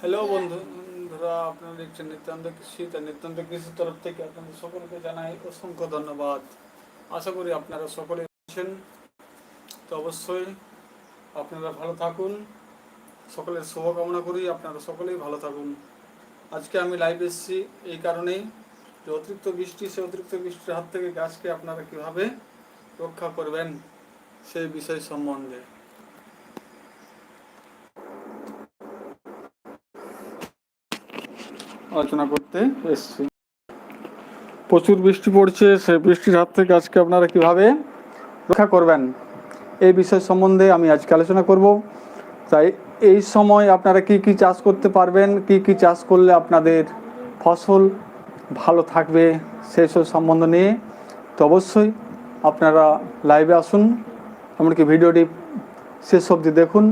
Hello বন্ধু। বন্ধুরা আপনারা দেখছেন নিত্যান্ত কৃষি তা নিত্যান্ত কৃষির তরফ থেকে আপনাদের সকলকে জানাই অসংখ্য ধন্যবাদ। আশা করি আপনারা সকলে আছেন। তো অবশ্যই আপনারা ভালো থাকুন। সকলের শুভকামনা করি আপনারা সকলেই ভালো থাকুন। আজকে আমি লাইভ এসেছি এই কারণেই যে অতিরিক্ত বৃষ্টি সে অতিরিক্ত বৃষ্টির হাত থেকে গাছকে আপনারা কীভাবে রক্ষা করবেন সেই বিষয় সম্বন্ধে। আলোচনা করতে এসেছি। প্রচুর বৃষ্টি পড়ছে সেই বৃষ্টির হাত থেকে আজকে আপনারা কীভাবে রক্ষা করবেন এই বিষয় সম্বন্ধে আমি আজকে আলোচনা করব। তাই এই সময় আপনারা কি কি চাষ করতে পারবেন, কি কি চাষ করলে আপনাদের ফসল ভালো থাকবে সেই সব সম্বন্ধ নিয়ে তো অবশ্যই আপনারা লাইভে আসুন, এমনকি ভিডিওটি শেষ অবধি দেখুন।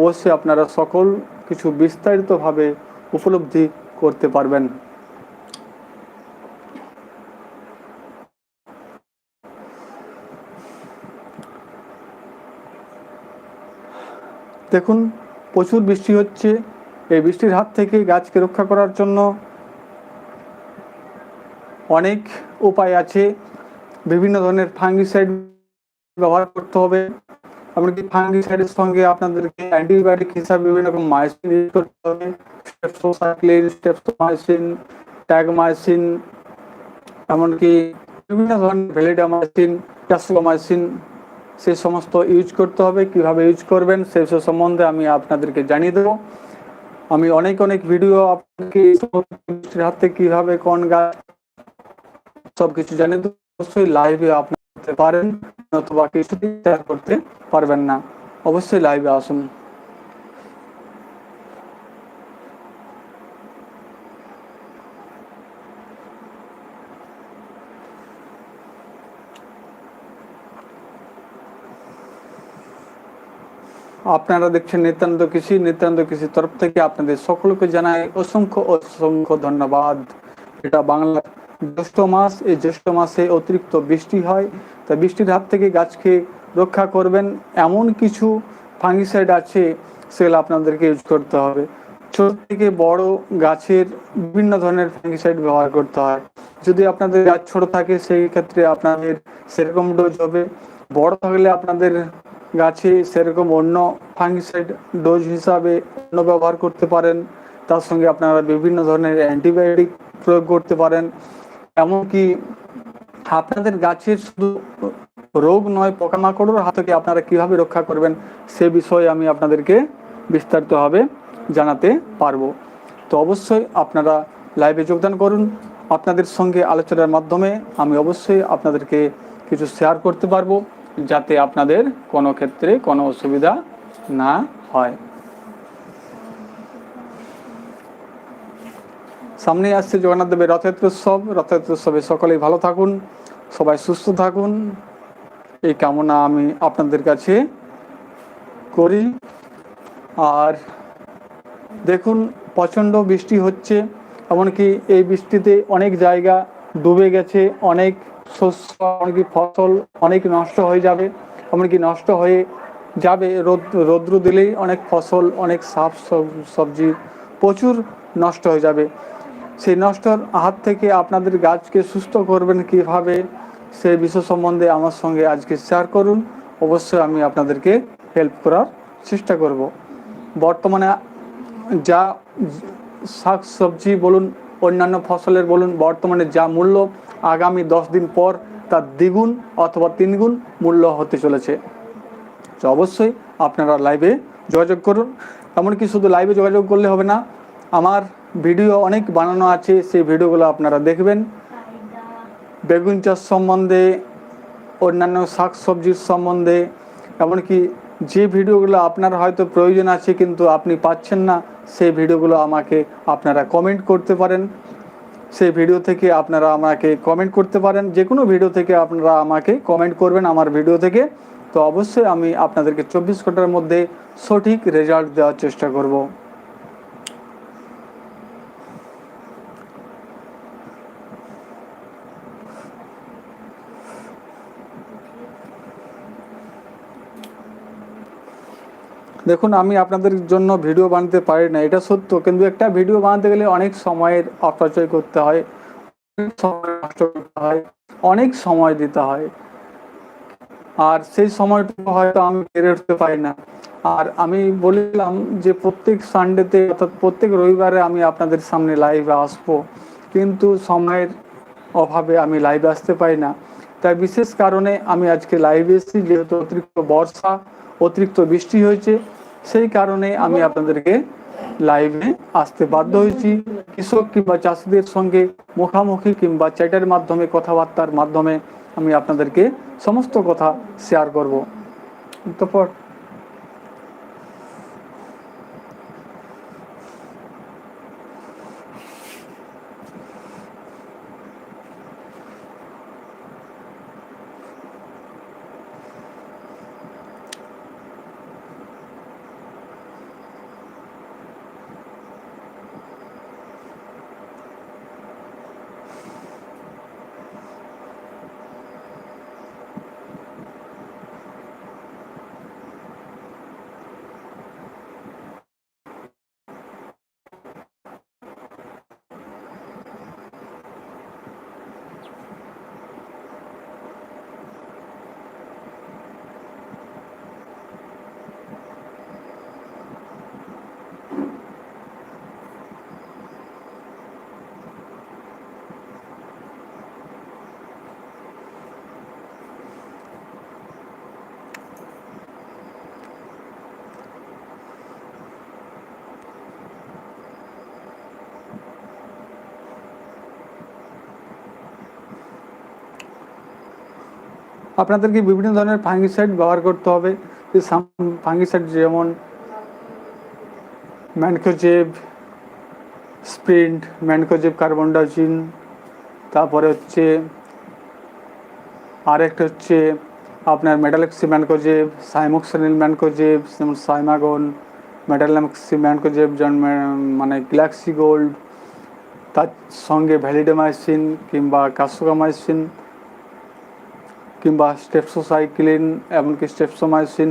অবশ্যই আপনারা সকল কিছু বিস্তারিতভাবে উপলব্ধি করতে পারবেন। দেখুন, প্রচুর বৃষ্টি হচ্ছে। এই বৃষ্টির হাত থেকে গাছকে রক্ষা করার জন্য অনেক উপায় আছে। বিভিন্ন ধরনের ফাঙ্গিসাইড ব্যবহার করতে হবে। এমনকি ফাঙ্গিসাইডের সঙ্গে আপনাদেরকে অ্যান্টিবায়োটিক হিসাবে বিভিন্ন রকম মাইসিন ইউজ করতে হবে। স্টেপসোসাইক্লিন স্টেপসোমাইসিন ট্যাগমাইসিন এমনকি বিভিন্ন ধরনের ভ্যালিডামাইসিন ক্যাসোমাইসিন সে সমস্ত ইউজ করতে হবে। কীভাবে ইউজ করবেন সব সম্বন্ধে আমি আপনাদেরকে জানিয়ে দেবো। আমি অনেক অনেক ভিডিও আপনাকে বৃষ্টির কীভাবে কোন গাছ সব কিছু জানিয়ে দেবো। অবশ্যই লাইভে আপনি পারেন। অথবা কিছুতেই শেয়ার করতে পারবেন না। অবশ্যই লাইভে আসুন। আপনারা দেখছেন নিত্যানন্দ কৃষি নিত্যানন্দ কৃষির তরফ থেকে আপনাদের সকলকে জানাই অসংখ্য অসংখ্য ধন্যবাদ। এটা বাংলার জ্যৈষ্ঠ মাস। এই জ্যৈষ্ঠ মাসে অতিরিক্ত বৃষ্টি হয়। তা বৃষ্টির হাত থেকে গাছকে রক্ষা করবেন। এমন কিছু ফাঙ্গিসাইড আছে, সেগুলো আপনাদেরকে ইউজ করতে হবে। ছোট থেকে বড় গাছের বিভিন্ন ধরনের ফাঙ্গিসাইড ব্যবহার করতে হয়। যদি আপনাদের গাছ ছোট থাকে, সেই ক্ষেত্রে আপনাদের সেরকম ডোজ হবে। বড় থাকলে আপনাদের গাছে সেরকম অন্য ফাঙ্গিসাইড ডোজ হিসাবে অন্য ব্যবহার করতে পারেন। তার সঙ্গে আপনারা বিভিন্ন ধরনের অ্যান্টিবায়োটিক প্রয়োগ করতে পারেন। এমনকি আপনাদের গাছের শুধু রোগ নয় পোকামাকড়ের হাত থেকে আপনারা কীভাবে রক্ষা করবেন সে বিষয়ে আমি আপনাদেরকে বিস্তারিতভাবে জানাতে পারব। তো অবশ্যই আপনারা লাইভে যোগদান করুন। আপনাদের সঙ্গে আলোচনার মাধ্যমে আমি অবশ্যই আপনাদেরকে কিছু শেয়ার করতে পারব, যাতে আপনাদের কোনো ক্ষেত্রে কোনো অসুবিধা না হয়। সামনে আসছে জগন্নাথ দেবের রথযাত্রা উৎসব। রথযাত্রা উৎসবে সকলেই ভালো থাকুন, সবাই সুস্থ থাকুন। এই কামনা আমি আপনাদের কাছে করি। আর দেখুন, প্রচণ্ড বৃষ্টি হচ্ছে, এমনকি এই বৃষ্টিতে অনেক জায়গা ডুবে গেছে, অনেক শস্য এমনকি ফসল অনেক নষ্ট হয়ে যাবে, এমনকি নষ্ট হয়ে যাবে রোদ, রৌদ্র দিলেই অনেক ফসল, অনেক শাক সব- সবজি প্রচুর নষ্ট হয়ে যাবে। সেই নষ্টর হাত থেকে আপনাদের গাছকে সুস্থ করবেন কীভাবে সেই বিষয় সম্বন্ধে আমার সঙ্গে আজকে শেয়ার করুন। অবশ্যই আমি আপনাদেরকে হেল্প করার চেষ্টা করব। বর্তমানে যা শাক সবজি বলুন, অন্যান্য ফসলের বলুন, বর্তমানে যা মূল্য আগামী দশ দিন পর তার দ্বিগুণ অথবা তিনগুণ মূল্য হতে চলেছে। তো অবশ্যই আপনারা লাইভে যোগাযোগ করুন। এমনকি শুধু লাইভে যোগাযোগ করলে হবে না, আমার ভিডিও অনেক বানানো আছে, সেই ভিডিওগুলো আপনারা দেখবেন। বেগুন চাষ সম্বন্ধে, অন্যান্য শাক সবজির সম্বন্ধে, এমনকি যে ভিডিওগুলো আপনার হয়তো প্রয়োজন আছে কিন্তু আপনি পাচ্ছেন না, সেই ভিডিওগুলো আমাকে আপনারা কমেন্ট করতে পারেন। সেই ভিডিও থেকে আপনারা আমাকে কমেন্ট করতে পারেন। যে কোনো ভিডিও থেকে আপনারা আমাকে কমেন্ট করবেন আমার ভিডিও থেকে। তো অবশ্যই আমি আপনাদেরকে চব্বিশ ঘণ্টার মধ্যে সঠিক রেজাল্ট দেওয়ার চেষ্টা করব। দেখুন, আমি আপনাদের জন্য ভিডিও বানাতে পারি না। এটা সত্য, কিন্তু একটা ভিডিও বানাতে গেলে অনেক সময়ের অপচয় করতে হয় হয়, অনেক সময় দিতে হয়। আর সেই সময়টুকু হয়তো আমি পেরে উঠতে পারি না। আর আমি বললাম যে, প্রত্যেক সানডেতে অর্থাৎ প্রত্যেক রবিবারে আমি আপনাদের সামনে লাইভে আসব। কিন্তু সময়ের অভাবে আমি লাইভে আসতে পারি না। তাই বিশেষ কারণে আমি আজকে লাইভে এসেছি, যেহেতু অতিরিক্ত বর্ষা, অতিরিক্ত বৃষ্টি হয়েছে। সেই কারণে আমি আপনাদেরকে লাইভে আসতে বাধ্য হয়েছি। কৃষক কিংবা চাষিদের সঙ্গে মুখামুখি কিংবা চ্যাটের মাধ্যমে, কথাবার্তার মাধ্যমে আমি আপনাদেরকে সমস্ত কথা শেয়ার করব। তারপর আপনাদেরকে বিভিন্ন ধরনের ফাঙ্গিসাইড ব্যবহার করতে হবে। ফাঙ্গিসাইড যেমন mancozeb, sprint, mancozeb carbon Digene তারপরে হচ্ছে আরেকটা হচ্ছে আপনার মেটালেক্সি ম্যানকোজেব সাইমোক্সেনিল ম্যানকোজেব, যেমন সাইমাগন মেটালেক্সি ম্যানকোজেব মানে গ্যালাক্সি গোল্ড, তার সঙ্গে ভ্যালিডোমাইসিন কিংবা কাসোকামাইসিন কিংবা স্টেপসোসাইক্লিন এমনকি স্টেপসোমাইসিন।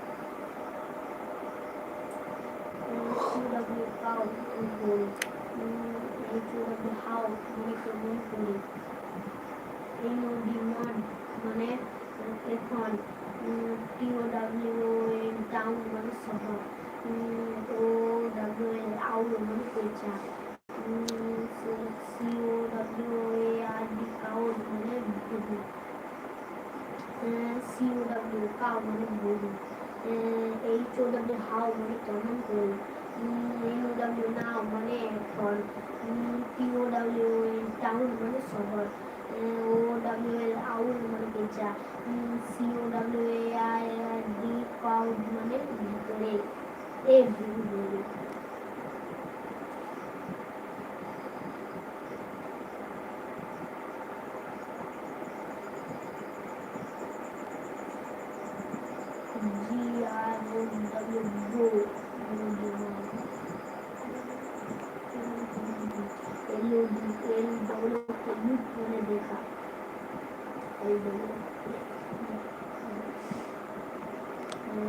HW cow করি HW how মানে কেমন করি NO demand মানে এখন টিও ডাব্লিউ এন টাউন মানে শহর ও ডাব্লিউ এন আউল মানে পেঁচা C O W A R D coward মানে গরু সিও ডাব্লিউ কাউ মানে গরু এইচ ও ডাব্লিউ হাউ মানে কেমন করে এন ও ডাব্লিউ নাও মানে এখন টিও ডাব্লিউ এন টাউন মানে শহর ও ডাব্লিউ এল আউল মানে পেঁচা C O W A R D coward মানে ভিতরে এ ভিতরে জি আর ও এল এল ডব্লিউ লুক মানে দেখা এল ডব্লিউ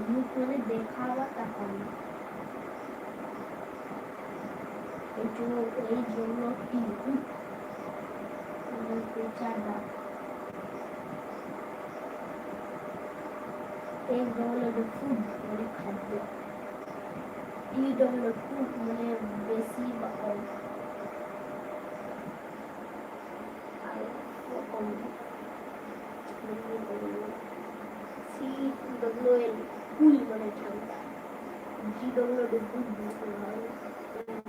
লুক মানে দেখা বা তাকানো এই জন্য এই জন্য টি পেঁচাটা এক ডবল ফুড মানে খাদ্য। টি ডবল ফুড মানে বেশি বা কম আর কম ডব্লিউ এল কুল মানে ঠান্ডা জি ডব্লিউ ডি গুড মানে ভালো